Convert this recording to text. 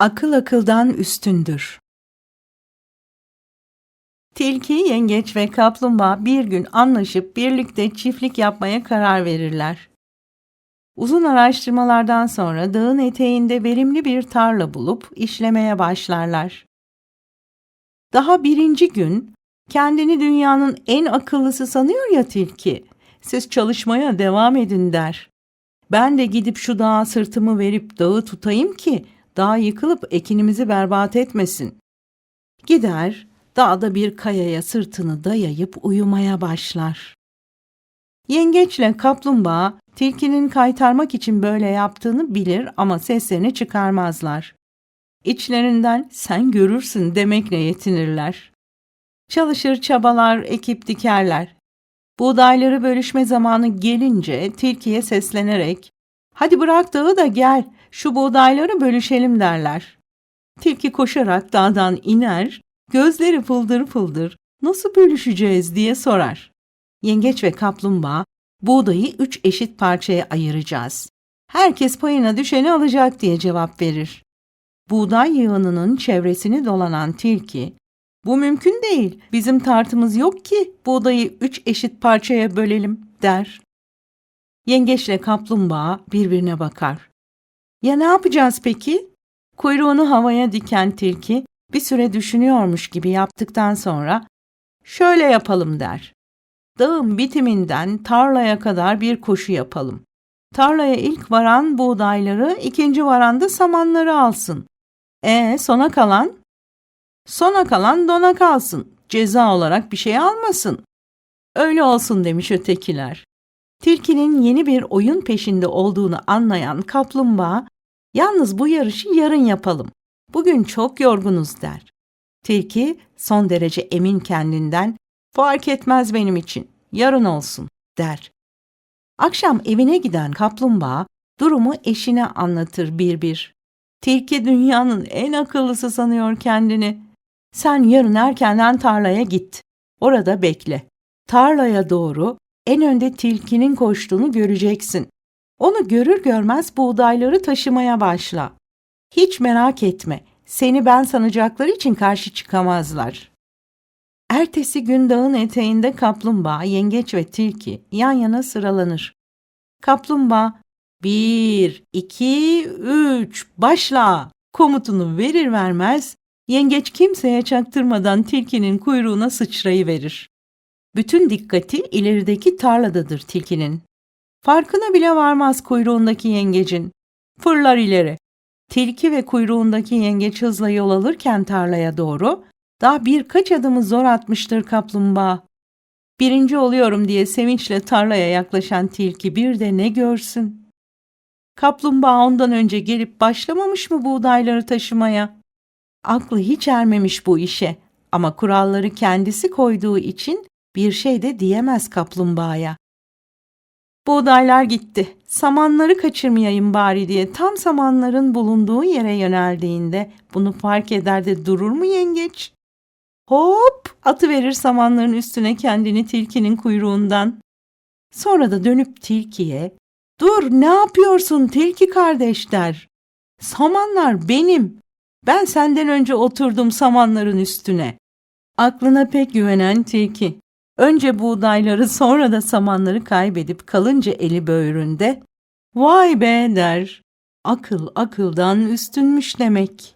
Akıl akıldan üstündür. Tilki, yengeç ve kaplumbağa bir gün anlaşıp birlikte çiftlik yapmaya karar verirler. Uzun araştırmalardan sonra dağın eteğinde verimli bir tarla bulup işlemeye başlarlar. Daha birinci gün kendini dünyanın en akıllısı sanıyor ya tilki. Siz çalışmaya devam edin der. Ben de gidip şu dağa sırtımı verip dağı tutayım ki dağ yıkılıp ekinimizi berbat etmesin. Gider, dağda bir kayaya sırtını dayayıp uyumaya başlar. Yengeçle kaplumbağa tilkinin kaytarmak için böyle yaptığını bilir ama seslerini çıkarmazlar. İçlerinden sen görürsün demekle yetinirler. Çalışır çabalar, ekip dikerler. Buğdayları bölüşme zamanı gelince tilkiye seslenerek hadi bırak dağı da gel şu buğdayları bölüşelim derler. Tilki koşarak dağdan iner, gözleri fıldır fıldır nasıl bölüşeceğiz diye sorar. Yengeç ve kaplumbağa buğdayı üç eşit parçaya ayıracağız. Herkes payına düşeni alacak diye cevap verir. Buğday yığınının çevresini dolanan tilki, bu mümkün değil, bizim tartımız yok ki buğdayı üç eşit parçaya bölelim der. Yengeçle kaplumbağa birbirine bakar. Ya ne yapacağız peki? Kuyruğunu havaya diken tilki bir süre düşünüyormuş gibi yaptıktan sonra şöyle yapalım der. Dağın bitiminden tarlaya kadar bir koşu yapalım. Tarlaya ilk varan buğdayları, ikinci varan da samanları alsın. E sona kalan? Sona kalan dona kalsın. Ceza olarak bir şey almasın. Öyle olsun demiş ötekiler. Tilkinin yeni bir oyun peşinde olduğunu anlayan kaplumbağa, yalnız bu yarışı yarın yapalım. Bugün çok yorgunuz der. Tilki son derece emin kendinden, fark etmez benim için, yarın olsun der. Akşam evine giden kaplumbağa durumu eşine anlatır bir bir. Tilki dünyanın en akıllısı sanıyor kendini. Sen yarın erkenden tarlaya git. Orada bekle. Tarlaya doğru en önde tilkinin koştuğunu göreceksin. Onu görür görmez buğdayları taşımaya başla. Hiç merak etme. Seni ben sanacakları için karşı çıkamazlar. Ertesi gün dağın eteğinde kaplumbağa, yengeç ve tilki yan yana sıralanır. Kaplumbağa, bir, iki, üç, başla komutunu verir vermez, yengeç kimseye çaktırmadan tilkinin kuyruğuna sıçrayıverir. Bütün dikkati ilerideki tarladadır tilkinin. Farkına bile varmaz kuyruğundaki yengecin. Fırlar ileri. Tilki ve kuyruğundaki yengeç hızla yol alırken tarlaya doğru, daha birkaç adımı zor atmıştır kaplumbağa. Birinci oluyorum diye sevinçle tarlaya yaklaşan tilki bir de ne görsün. Kaplumbağa ondan önce gelip başlamamış mı buğdayları taşımaya? Aklı hiç ermemiş bu işe ama kuralları kendisi koyduğu için bir şey de diyemez kaplumbağaya. Buğdaylar gitti. Samanları kaçırmayayım bari diye tam samanların bulunduğu yere yöneldiğinde bunu fark eder de durur mu yengeç? Hop atıverir samanların üstüne kendini tilkinin kuyruğundan. Sonra da dönüp tilkiye ''Dur ne yapıyorsun tilki kardeş?'' der. ''Samanlar benim. Ben senden önce oturdum samanların üstüne.'' Aklına pek güvenen tilki. Önce buğdayları sonra da samanları kaybedip kalınca eli böğründe ''Vay be'' der. Akıl akıldan üstünmüş demek.